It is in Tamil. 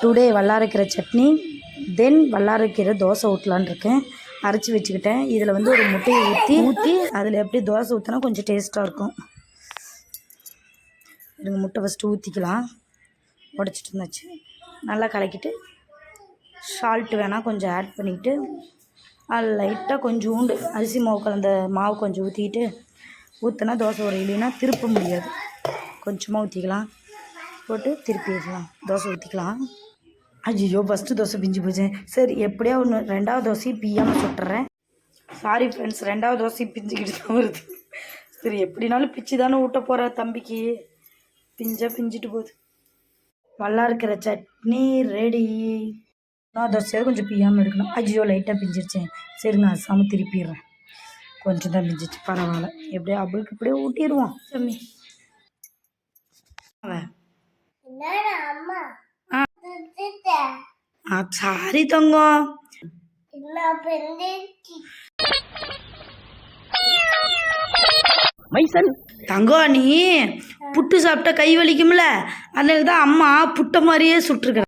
டுடே வல்லாரைக்கீரை சட்னி தென் வல்லாரைக்கீரை தோசை ஊற்றலான்னு இருக்கேன். அரைச்சி வச்சுக்கிட்டேன். இதில் வந்து ஒரு முட்டையை ஊற்றி ஊற்றி அதில் எப்படி தோசை ஊற்றினா கொஞ்சம் டேஸ்ட்டாக இருக்கும். இருங்க முட்டை ஃபஸ்ட்டு ஊற்றிக்கலாம் உடச்சிட்டு இருந்தாச்சு நல்லா கலக்கிட்டு சால்ட் வேணால் கொஞ்சம் ஆட் பண்ணிக்கிட்டு அது லைட்டாக கொஞ்சோண்டு அரிசி மாவு கலந்த மாவு கொஞ்சம் ஊற்றிக்கிட்டு ஊற்றினா தோசை ஒரு இல்லைன்னா திருப்ப முடியாது. கொஞ்சமாக ஊற்றிக்கலாம் போட்டு திருப்பிடலாம் தோசை ஊற்றிக்கலாம் ஐயோ ஃபஸ்ட்டு தோசை பிஞ்சு போச்சேன் சரி எப்படியா ஒன்று ரெண்டாவது தோசையும் பியாமல் சுட்டுறேன். சாரி ஃப்ரெண்ட்ஸ் ரெண்டாவது தோசையும் பிஞ்சுக்கிட்டு தான் வருது. சரி எப்படினாலும் பிச்சு தானே ஊட்ட போகிற தம்பிக்கு. பிஞ்சா பிஞ்சிட்டு போகுது. நல்லா இருக்கிற சட்னி ரெடி நான் தோசையாவது கொஞ்சம் பியாமல் எடுக்கணும். ஐயோ லைட்டாக பிஞ்சிருச்சேன் சரி நான் அசாம திருப்பிடுறேன். கொஞ்சம் தான் பிஞ்சிச்சு. பரவாயில்ல. எப்படியோ அவளுக்கு இப்படியே ஊட்டிடுவோம் சாமி. அவன் அம்மா? ஆ. திட்டிட்டேன். ஆ சாரி தங்கம் நீ புட்டு சாப்பிட்டா கை வலிக்கும்ல அதனால தான் அம்மா புட்டை மாதிரியே சுட்டுருக்குறேன்